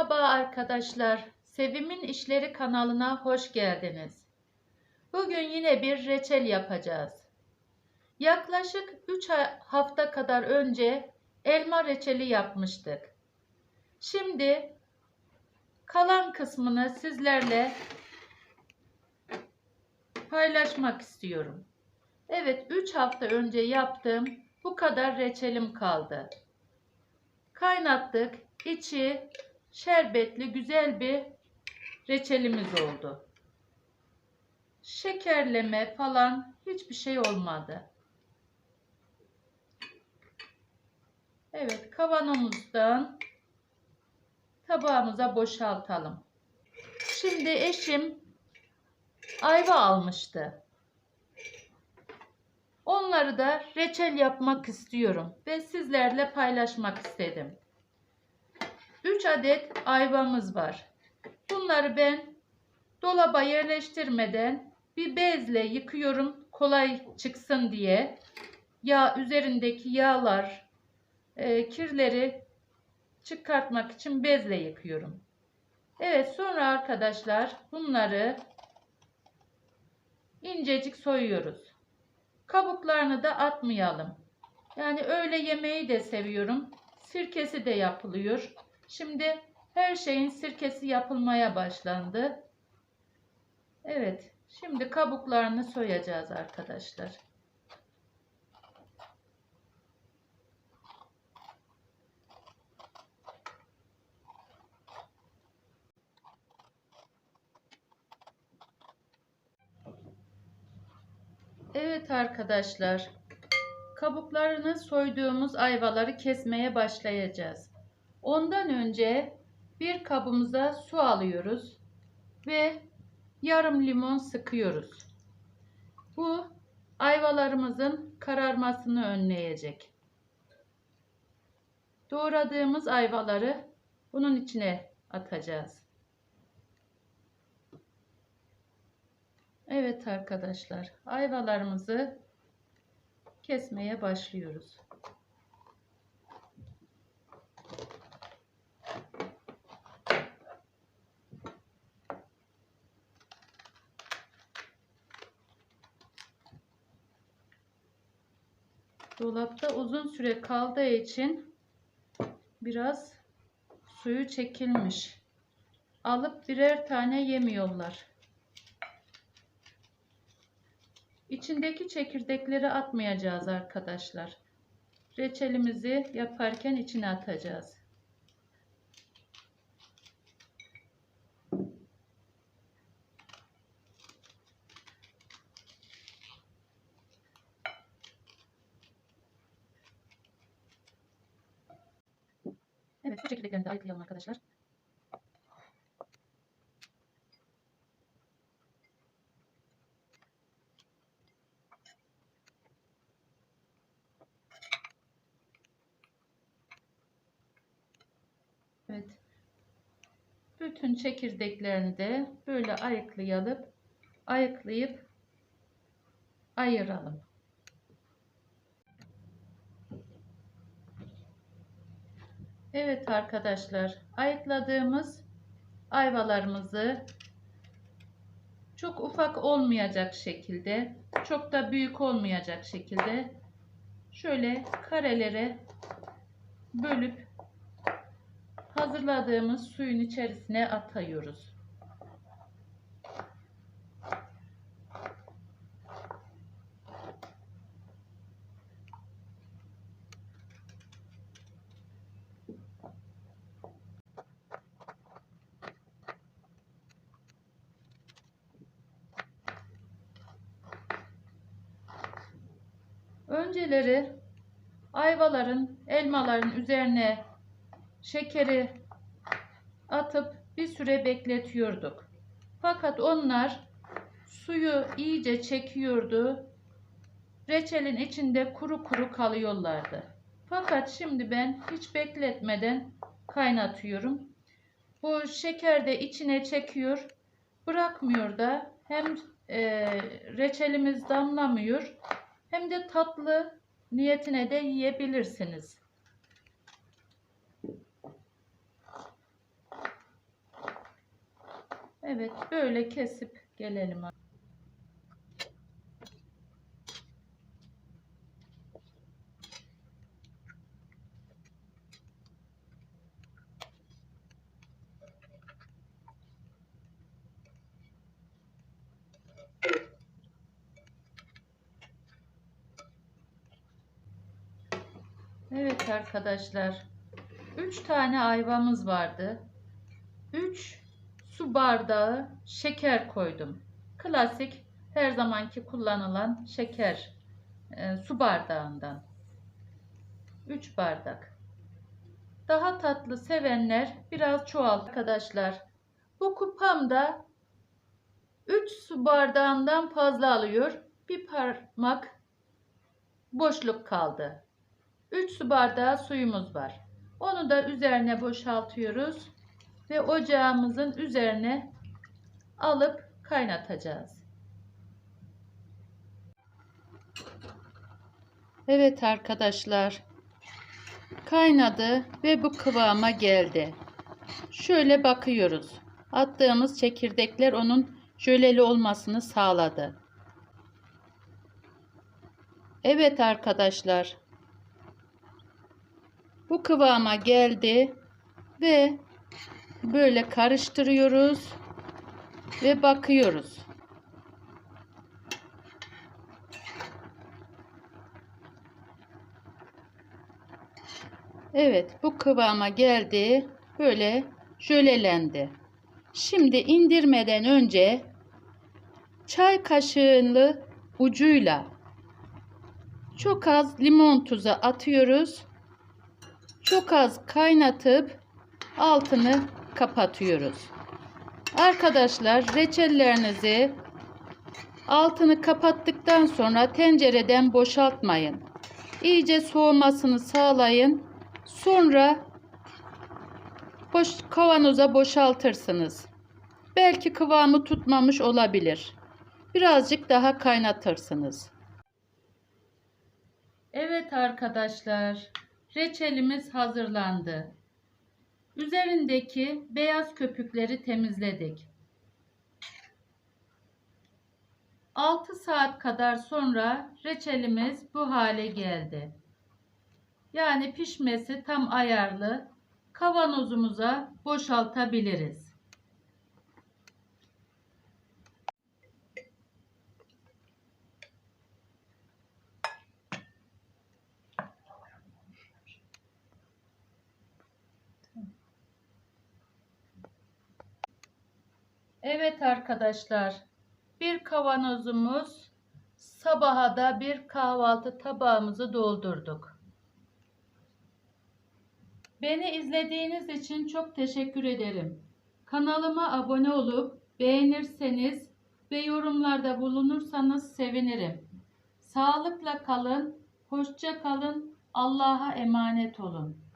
Merhaba arkadaşlar. Sevimin İşleri kanalına hoş geldiniz. Bugün yine bir reçel yapacağız. Yaklaşık 3 hafta kadar önce elma reçeli yapmıştık. Şimdi kalan kısmını sizlerle paylaşmak istiyorum. Evet 3 hafta önce yaptığım bu kadar reçelim kaldı. Kaynattık. İçi şerbetli güzel bir reçelimiz oldu. Şekerleme falan hiçbir şey olmadı. Evet kavanozumuzdan tabağımıza boşaltalım. Şimdi eşim ayva almıştı. Onları da reçel yapmak istiyorum ve sizlerle paylaşmak istedim. 3 adet ayvamız var. Bunları ben dolaba yerleştirmeden bir bezle yıkıyorum kolay çıksın diye. Yağ üzerindeki yağlar, e, kirleri çıkartmak için bezle yıkıyorum. Evet sonra arkadaşlar bunları incecik soyuyoruz. Kabuklarını da atmayalım. Yani öyle yemeği de seviyorum. Sirkesi de yapılıyor. Şimdi her şeyin sirkesi yapılmaya başlandı. Evet. Şimdi kabuklarını soyacağız arkadaşlar. Evet arkadaşlar. Kabuklarını soyduğumuz ayvaları kesmeye başlayacağız. Ondan önce bir kabımıza su alıyoruz ve yarım limon sıkıyoruz. Bu ayvalarımızın kararmasını önleyecek. Doğradığımız ayvaları bunun içine atacağız. Evet arkadaşlar, ayvalarımızı kesmeye başlıyoruz. Dolapta uzun süre kaldığı için biraz suyu çekilmiş. Alıp birer tane yemiyorlar. İçindeki çekirdekleri atmayacağız arkadaşlar. Reçelimizi yaparken içine atacağız. Bu çekirdeklerini de ayıklayalım arkadaşlar. Evet. Bütün çekirdeklerini de böyle ayıklayalım. Ayıklayıp ayıralım. Evet arkadaşlar, ayıkladığımız ayvalarımızı çok ufak olmayacak şekilde, çok da büyük olmayacak şekilde şöyle karelere bölüp hazırladığımız suyun içerisine atıyoruz. Önceleri ayvaların, elmaların üzerine şekeri atıp bir süre bekletiyorduk. Fakat onlar suyu iyice çekiyordu. Reçelin içinde kuru kuru kalıyorlardı. Fakat şimdi ben hiç bekletmeden kaynatıyorum. Bu şeker de içine çekiyor. Bırakmıyor da hem e, reçelimiz damlamıyor hem de tatlı niyetine de yiyebilirsiniz. Evet böyle kesip gelelim. Arkadaşlar. 3 tane ayvamız vardı. 3 su bardağı şeker koydum. Klasik her zamanki kullanılan şeker e, su bardağından. 3 bardak. Daha tatlı sevenler biraz çoğalt arkadaşlar. Bu kupamda 3 su bardağından fazla alıyor. Bir parmak boşluk kaldı. 3 su bardağı suyumuz var. Onu da üzerine boşaltıyoruz ve ocağımızın üzerine alıp kaynatacağız. Evet arkadaşlar. Kaynadı ve bu kıvama geldi. Şöyle bakıyoruz. Attığımız çekirdekler onun jöleli olmasını sağladı. Evet arkadaşlar. Bu kıvama geldi ve böyle karıştırıyoruz ve bakıyoruz. Evet, bu kıvama geldi. Böyle jölelendi. Şimdi indirmeden önce çay kaşığını ucuyla çok az limon tuzu atıyoruz. Çok az kaynatıp altını kapatıyoruz. Arkadaşlar reçellerinizi altını kapattıktan sonra tencereden boşaltmayın. İyice soğumasını sağlayın. Sonra boş, kavanoza boşaltırsınız. Belki kıvamı tutmamış olabilir. Birazcık daha kaynatırsınız. Evet arkadaşlar, reçelimiz hazırlandı. Üzerindeki beyaz köpükleri temizledik. 6 saat kadar sonra reçelimiz bu hale geldi. Yani pişmesi tam ayarlı. Kavanozumuza boşaltabiliriz. Evet arkadaşlar. Bir kavanozumuz sabaha da bir kahvaltı tabağımızı doldurduk. Beni izlediğiniz için çok teşekkür ederim. Kanalıma abone olup beğenirseniz ve yorumlarda bulunursanız sevinirim. Sağlıkla kalın, hoşça kalın, Allah'a emanet olun.